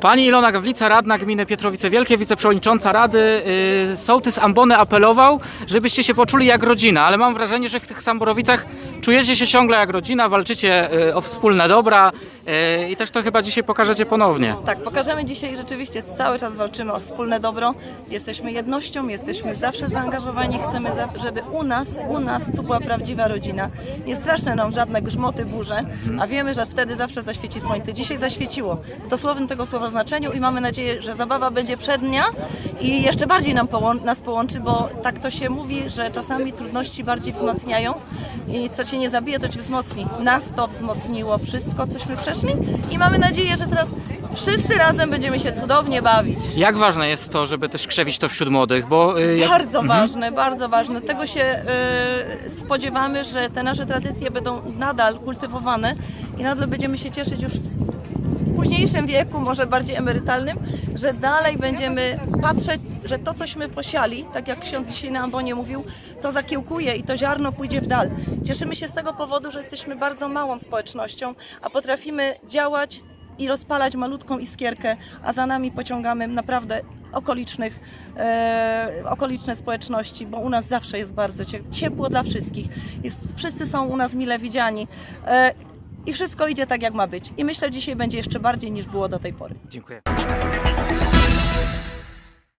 Pani Ilona Gawlica, radna gminy Pietrowice Wielkie, wiceprzewodnicząca Rady. Yy, Sołtys Ambony apelował, żebyście się poczuli jak rodzina, ale mam wrażenie, że w tych Samborowicach czujecie się ciągle jak rodzina, walczycie yy, o wspólne dobra yy, i też to chyba dzisiaj pokażecie ponownie. Tak, pokażemy dzisiaj rzeczywiście cały czas walczymy o wspólne dobro. Jesteśmy jednością, jesteśmy zawsze zaangażowani, chcemy, żeby u nas, u nas tu była prawdziwa rodzina. Nie straszne nam żadne grzmoty, burze, a wiemy, że wtedy zawsze zaświeci słońce. Dzisiaj zaświeciło. W dosłownym tego słowa znaczeniu i mamy nadzieję, że zabawa będzie przednia i jeszcze bardziej nam połą- nas połączy, bo tak to się mówi, że czasami trudności bardziej wzmacniają i co cię nie zabije, to cię wzmocni. Nas to wzmocniło wszystko, cośmy przeszli i mamy nadzieję, że teraz wszyscy razem będziemy się cudownie bawić. Jak ważne jest to, żeby też krzewić to wśród młodych, bo yy, jak... Bardzo ważne, bardzo ważne. Tego się y, spodziewamy, że te nasze tradycje będą nadal kultywowane i nadal będziemy się cieszyć już w późniejszym wieku, może bardziej emerytalnym, że dalej będziemy patrzeć, że to, cośmy posiali, tak jak ksiądz dzisiaj na ambonie mówił, to zakiełkuje i to ziarno pójdzie w dal. Cieszymy się z tego powodu, że jesteśmy bardzo małą społecznością, a potrafimy działać i rozpalać malutką iskierkę, a za nami pociągamy naprawdę okolicznych, e, okoliczne społeczności, bo u nas zawsze jest bardzo cie- ciepło dla wszystkich. Jest, wszyscy są u nas mile widziani e, i wszystko idzie tak, jak ma być. I myślę, dzisiaj będzie jeszcze bardziej niż było do tej pory. Dziękuję.